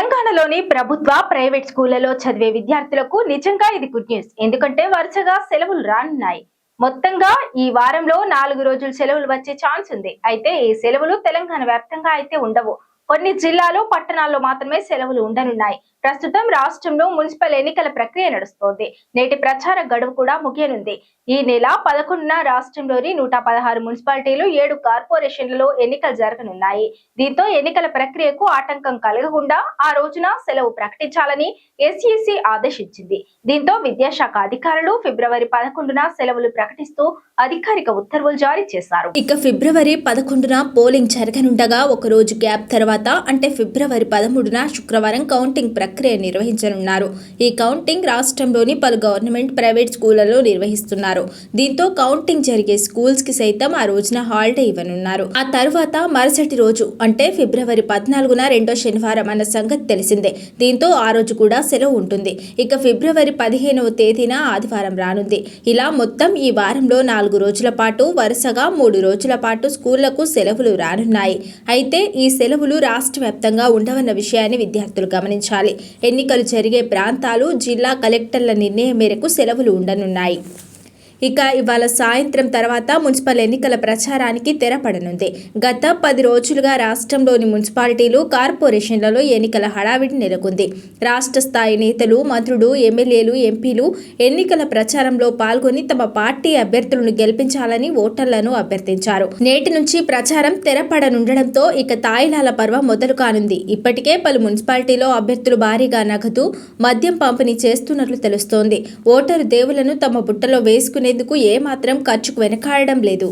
తెలంగాణలోని ప్రభుత్వ ప్రైవేట్ స్కూళ్ళలో చదివే విద్యార్థులకు నిజంగా ఇది గుడ్ న్యూస్. ఎందుకంటే వరుసగా సెలవులు రానున్నాయి. మొత్తంగా ఈ వారంలో నాలుగు రోజులు సెలవులు వచ్చే ఛాన్స్ ఉంది. అయితే ఈ సెలవులు తెలంగాణ వ్యాప్తంగా అయితే ఉండవు. కొన్ని జిల్లాలు పట్టణాల్లో మాత్రమే సెలవులు ఉండనున్నాయి. ప్రస్తుతం రాష్ట్రంలో మున్సిపల్ ఎన్నికల ప్రక్రియ నడుస్తోంది. నేటి ప్రచార గడువు కూడా ముగియనుంది. ఈ నెల పదకొండున రాష్ట్రంలోని నూట పదహారు మున్సిపాలిటీలు ఏడు కార్పొరేషన్లలో ఎన్నికలు జరగనున్నాయి. దీంతో ఎన్నికల ప్రక్రియకు ఆటంకం కలగకుండా ఆ రోజున సెలవు ప్రకటించాలని ఎస్ఈసి ఆదేశించింది. దీంతో విద్యాశాఖ అధికారులు ఫిబ్రవరి పదకొండున సెలవులు ప్రకటిస్తూ అధికారిక ఉత్తర్వులు జారీ చేశారు. ఇక ఫిబ్రవరి పదకొండున పోలింగ్ జరగనుండగా ఒక రోజు గ్యాప్ తర్వాత అంటే ఫిబ్రవరి పదమూడున శుక్రవారం కౌంటింగ్ ప్రక్రియ నిర్వహించనున్నారు. ఈ కౌంటింగ్ రాష్ట్రంలోని పలు గవర్నమెంట్ ప్రైవేట్ స్కూళ్ళలో నిర్వహిస్తున్నారు. దీంతో కౌంటింగ్ జరిగే స్కూల్స్కి సైతం ఆ రోజున హాలిడే ఇవ్వనున్నారు. ఆ తర్వాత మరుసటి రోజు అంటే ఫిబ్రవరి పద్నాలుగున రెండో శనివారం అన్న సంగతి తెలిసిందే. దీంతో ఆ రోజు కూడా సెలవు ఉంటుంది. ఇక ఫిబ్రవరి పదిహేనవ తేదీన ఆదివారం రానుంది. ఇలా మొత్తం ఈ వారంలో నాలుగు రోజుల పాటు వరుసగా మూడు రోజుల పాటు స్కూళ్ళకు సెలవులు రానున్నాయి. అయితే ఈ సెలవులు రాష్ట్ర వ్యాప్తంగా ఉండవన్న విషయాన్ని విద్యార్థులు గమనించాలి. ఎన్నికలు జరిగే ప్రాంతాలు జిల్లా కలెక్టర్ల నిర్ణయం మేరకు సెలవులు ఉండనున్నాయి. ఇక ఇవాళ సాయంత్రం తర్వాత మున్సిపల్ ఎన్నికల ప్రచారానికి తెరపడనుంది. గత పది రోజులుగా రాష్ట్రంలోని మున్సిపాలిటీలు కార్పొరేషన్లలో ఎన్నికల హడావిడి నెలకొంది. రాష్ట్ర స్థాయి నేతలు మంత్రులు ఎమ్మెల్యేలు ఎంపీలు ఎన్నికల ప్రచారంలో పాల్గొని తమ పార్టీ అభ్యర్థులను గెలిపించాలని ఓటర్లను అభ్యర్థించారు. నేటి నుంచి ప్రచారం తెరపడనుండడంతో ఇక తాయిలాల పర్వం మొదలు కానుంది. ఇప్పటికే పలు మున్సిపాలిటీలో అభ్యర్థులు భారీగా నగదు మద్యం పంపిణీ చేస్తున్నట్లు తెలుస్తోంది. ఓటరు దేవులను తమ బుట్టలో వేసుకునే వేసుకునేందుకు ఏమాత్రం ఖర్చుకు వెనకాడడం లేదు.